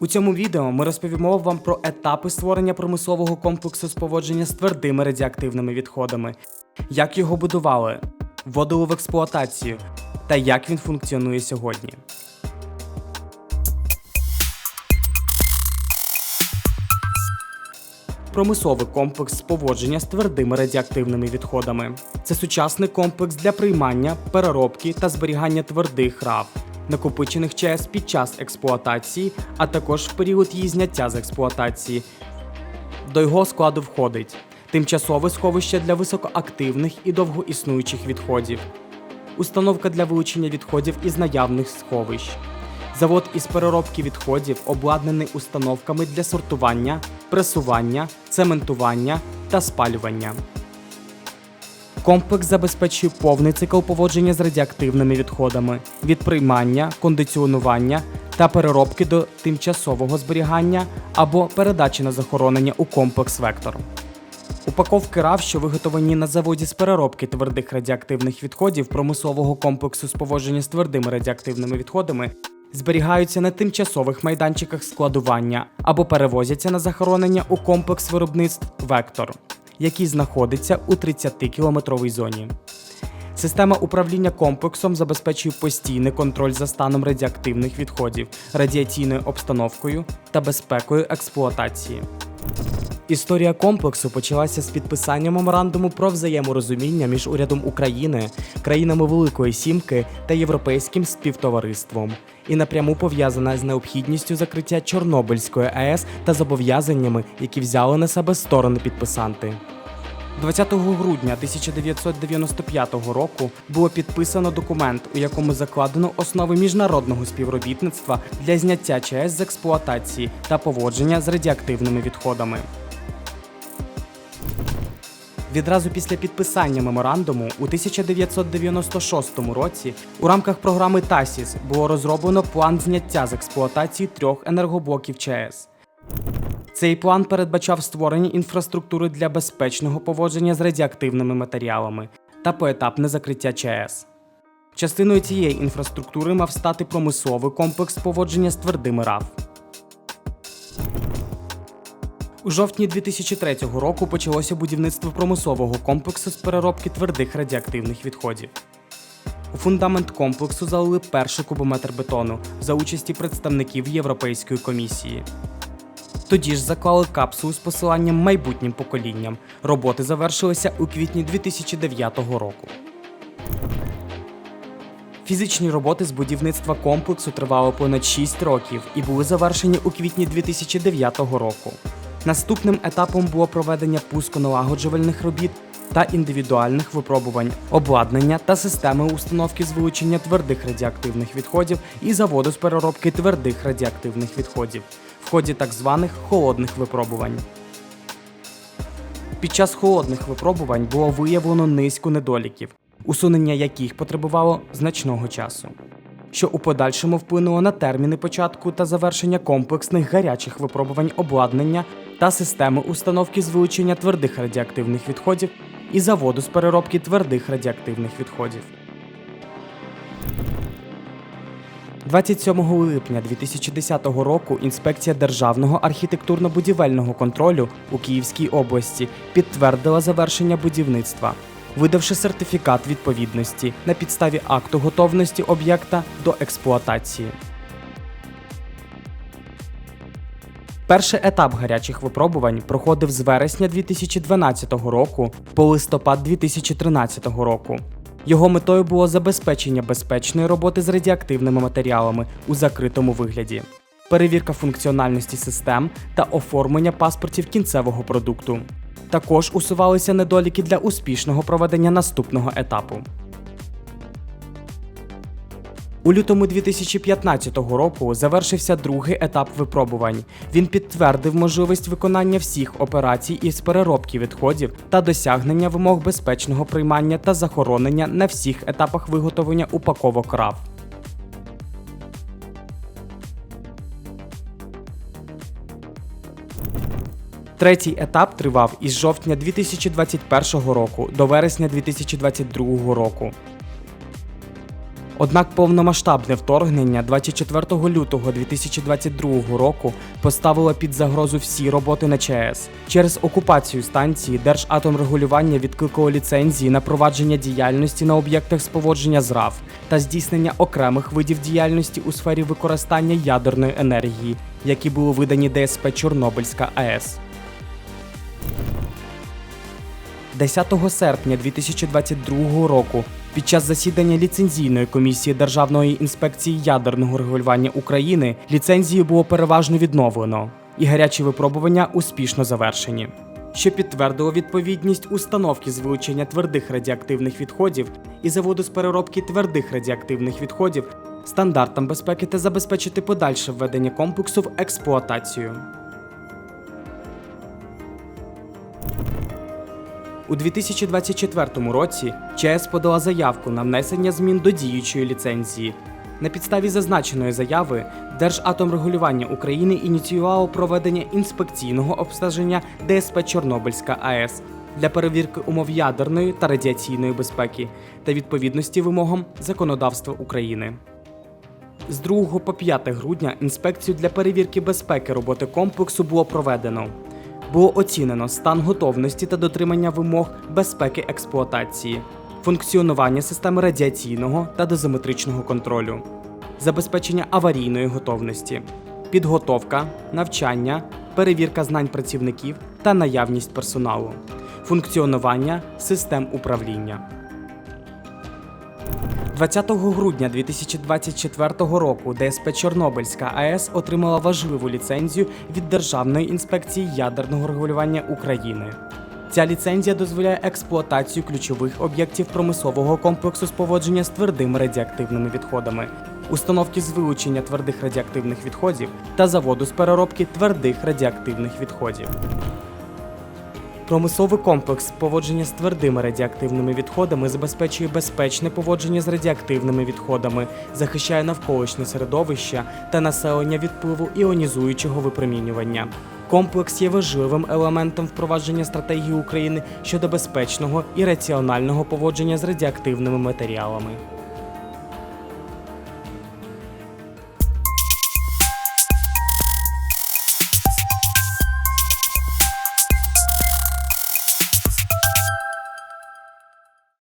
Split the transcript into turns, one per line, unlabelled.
У цьому відео ми розповімо вам про етапи створення промислового комплексу з поводження з твердими радіоактивними відходами, як його будували, вводили в експлуатацію та як він функціонує сьогодні. Промисловий комплекс з поводження з твердими радіоактивними відходами. Це сучасний комплекс для приймання, переробки та зберігання твердих рав, накопичених ЧАЕС під час експлуатації, а також в період її зняття з експлуатації. До його складу входить тимчасове сховище для високоактивних і довгоіснуючих відходів, установка для вилучення відходів із наявних сховищ. Завод із переробки відходів обладнаний установками для сортування, пресування, цементування та спалювання. Комплекс забезпечує повний цикл поводження з радіоактивними відходами від приймання, кондиціонування та переробки до тимчасового зберігання або передачі на захоронення у комплекс Вектор. Упаковки РАВ, що виготовлені на заводі з переробки твердих радіоактивних відходів промислового комплексу з поводження з твердими радіоактивними відходами, зберігаються на тимчасових майданчиках складування або перевозяться на захоронення у комплекс виробництв Вектор, який знаходиться у 30-кілометровій зоні. Система управління комплексом забезпечує постійний контроль за станом радіоактивних відходів, радіаційною обстановкою та безпекою експлуатації. Історія комплексу почалася з підписання меморандуму про взаєморозуміння між урядом України, країнами Великої Сімки та Європейським співтовариством і напряму пов'язана з необхідністю закриття Чорнобильської АЕС та зобов'язаннями, які взяли на себе сторони підписанти. 20 грудня 1995 року було підписано документ, у якому закладено основи міжнародного співробітництва для зняття ЧАЕС з експлуатації та поводження з радіоактивними відходами. Відразу після підписання меморандуму у 1996 році у рамках програми ТАСІС було розроблено план зняття з експлуатації трьох енергоблоків ЧАЕС. Цей план передбачав створення інфраструктури для безпечного поводження з радіоактивними матеріалами та поетапне закриття ЧАЕС. Частиною цієї інфраструктури мав стати промисловий комплекс поводження з твердими РАВ. У жовтні 2003 року почалося будівництво промислового комплексу з переробки твердих радіоактивних відходів. У фундамент комплексу залили перший кубометр бетону за участі представників Європейської комісії. Тоді ж заклали капсулу з посиланням майбутнім поколінням. Роботи завершилися у квітні 2009 року. Фізичні роботи з будівництва комплексу тривали понад 6 років і були завершені у квітні 2009 року. Наступним етапом було проведення пусконалагоджувальних робіт та індивідуальних випробувань, обладнання та системи установки з твердих радіоактивних відходів і заводу з переробки твердих радіоактивних відходів в ході так званих холодних випробувань. Під час холодних випробувань було виявлено низку недоліків, усунення яких потребувало значного часу, що у подальшому вплинуло на терміни початку та завершення комплексних гарячих випробувань обладнання та системи установки з вилучення твердих радіоактивних відходів і заводу з переробки твердих радіоактивних відходів. 27 липня 2010 року інспекція Державного архітектурно-будівельного контролю у Київській області підтвердила завершення будівництва, видавши сертифікат відповідності на підставі акту готовності об'єкта до експлуатації. Перший етап гарячих випробувань проходив з вересня 2012 року по листопад 2013 року. Його метою було забезпечення безпечної роботи з радіоактивними матеріалами у закритому вигляді, перевірка функціональності систем та оформлення паспортів кінцевого продукту. Також усувалися недоліки для успішного проведення наступного етапу. У лютому 2015 року завершився другий етап випробувань. Він підтвердив можливість виконання всіх операцій із переробки відходів та досягнення вимог безпечного приймання та захоронення на всіх етапах виготовлення упаковок РАВ. Третій етап тривав із жовтня 2021 року до вересня 2022 року. Однак повномасштабне вторгнення 24 лютого 2022 року поставило під загрозу всі роботи на ЧАЕС. Через окупацію станції Держатомрегулювання відкликало ліцензії на провадження діяльності на об'єктах з поводження з РАФ та здійснення окремих видів діяльності у сфері використання ядерної енергії, які були видані ДСП Чорнобильська АЕС. 10 серпня 2022 року під час засідання ліцензійної комісії Державної інспекції ядерного регулювання України ліцензію було переважно відновлено, і гарячі випробування успішно завершені. Що підтвердило відповідність установки з вилучення твердих радіоактивних відходів і заводу з переробки твердих радіоактивних відходів стандартам безпеки та забезпечити подальше введення комплексу в експлуатацію. У 2024 році ЧАЕС подала заявку на внесення змін до діючої ліцензії. На підставі зазначеної заяви Держатомрегулювання України ініціювало проведення інспекційного обстеження ДСП Чорнобильська АЕС для перевірки умов ядерної та радіаційної безпеки та відповідності вимогам законодавства України. З 2 по 5 грудня інспекцію для перевірки безпеки роботи комплексу було проведено. Було оцінено стан готовності та дотримання вимог безпеки експлуатації, функціонування системи радіаційного та дозиметричного контролю, забезпечення аварійної готовності, підготовка, навчання, перевірка знань працівників та наявність персоналу, функціонування систем управління. 20 грудня 2024 року ДСП Чорнобильська АЕС отримала важливу ліцензію від Державної інспекції ядерного регулювання України. Ця ліцензія дозволяє експлуатацію ключових об'єктів промислового комплексу з поводження з твердими радіоактивними відходами, установки з вилучення твердих радіоактивних відходів та заводу з переробки твердих радіоактивних відходів. Промисловий комплекс поводження з твердими радіоактивними відходами забезпечує безпечне поводження з радіоактивними відходами, захищає навколишнє середовище та населення від впливу іонізуючого випромінювання. Комплекс є важливим елементом впровадження стратегії України щодо безпечного і раціонального поводження з радіоактивними матеріалами.